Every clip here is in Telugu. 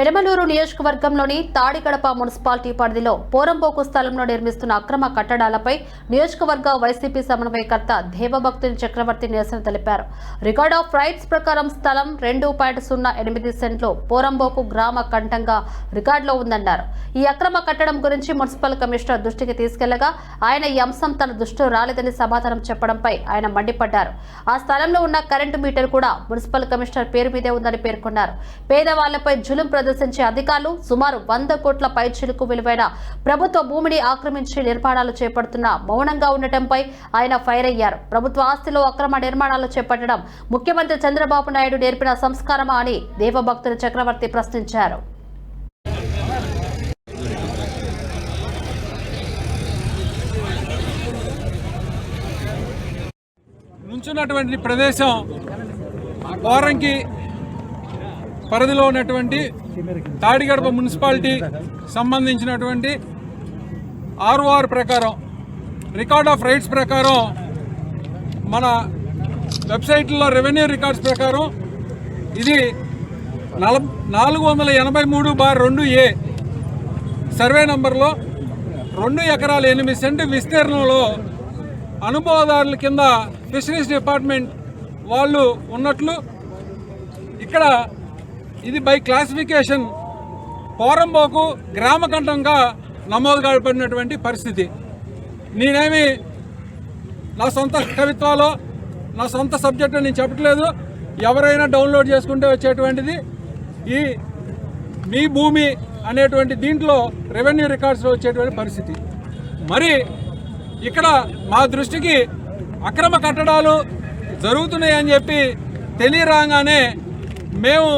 పెడమలూరు నియోజకవర్గంలోని తాడిగడప మున్సిపాలిటీ పరిధిలో పోరంబోకు స్థలంలో నిర్మిస్తున్న అక్రమ కట్టడాలపై నియోజకవర్గ వైసీపీ సమన్వయకర్త దేవభక్తుని చక్రవర్తి నిరసన తెలిపారు. రికార్డ్ ఆఫ్ రైట్స్ ప్రకారం స్థలం రెండు పాయింట్ సున్నా ఎనిమిది సెంట్లు పోరంబోకు గ్రామ కంఠంగా రికార్డులో ఉందన్నారు. ఈ అక్రమ కట్టడం గురించి మున్సిపల్ కమిషనర్ దృష్టికి తీసుకెళ్ళగా ఆయన ఈ అంశం తన దృష్టిలో రాలేదని సమాధానం చెప్పడంపై ఆయన మండిపడ్డారు. ఆ స్థలంలో ఉన్న కరెంటు మీటర్ కూడా మున్సిపల్ కమిషనర్ పేరు మీదే ఉందని పేర్కొన్నారు. పేదవాళ్ళపై జులుం ప్రదర్శించే అధికారులు సుమారు వంద కోట్ల పైచిలకు విలువైన ప్రభుత్వ భూమిని ఆక్రమించి నిర్మాణాలు చేపడుతున్న మౌనంగా ఉండటంపై ఆయన ఫైర్ అయ్యారు. ప్రభుత్వ ఆస్తిలో అక్రమ నిర్మాణాలు చేపట్టడం ముఖ్యమంత్రి చంద్రబాబు నాయుడు నేర్పిన సంస్కారమా అని దేవభక్తుల చక్రవర్తి ప్రశ్నించారు. నుంచున్నటువంటి ప్రదేశం వారంకి పరిధిలో ఉన్నటువంటి తాడిగడప మున్సిపాలిటీ సంబంధించినటువంటి ఆర్ఓఆర్ ప్రకారం రికార్డ్ ఆఫ్ రైట్స్ ప్రకారం మన వెబ్సైట్లో రెవెన్యూ రికార్డ్స్ ప్రకారం ఇది నల నాలుగు వందల ఎనభై మూడు బార్ రెండు ఏ సర్వే నంబర్లో రెండు ఎకరాల ఎనిమిది సెంటు విస్తీర్ణంలో అనుభవదారుల కింద ఫిషరీస్ డిపార్ట్మెంట్ వాళ్ళు ఉన్నట్లు ఇక్కడ ఇది బై క్లాసిఫికేషన్ పోరంబోకు గ్రామకంఠంగా నమోదు కాబడినటువంటి పరిస్థితి. నేనేమి నా సొంత కవిత్వాలో నా సొంత సబ్జెక్టు నేను చెప్పట్లేదు. ఎవరైనా డౌన్లోడ్ చేసుకుంటే వచ్చేటువంటిది. ఈ మీ భూమి అనేటువంటి దీంట్లో రెవెన్యూ రికార్డ్స్లో వచ్చేటువంటి పరిస్థితి. మరి ఇక్కడ మా దృష్టికి అక్రమ కట్టడాలు జరుగుతున్నాయి అని చెప్పి తెలియరాగానే మేము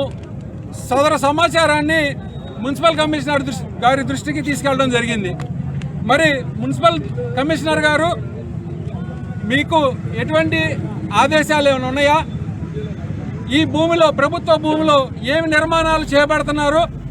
సదర సమాచారాన్ని మున్సిపల్ కమిషనర్ దృష్టి గారి దృష్టికి తీసుకెళ్ళడం జరిగింది. మరి మున్సిపల్ కమిషనర్ గారు మీకు ఎటువంటి ఆదేశాలు ఏమైనా ఉన్నాయా? ఈ భూమిలో ప్రభుత్వ భూమిలో ఏమి నిర్మాణాలు చేపడుతున్నారు?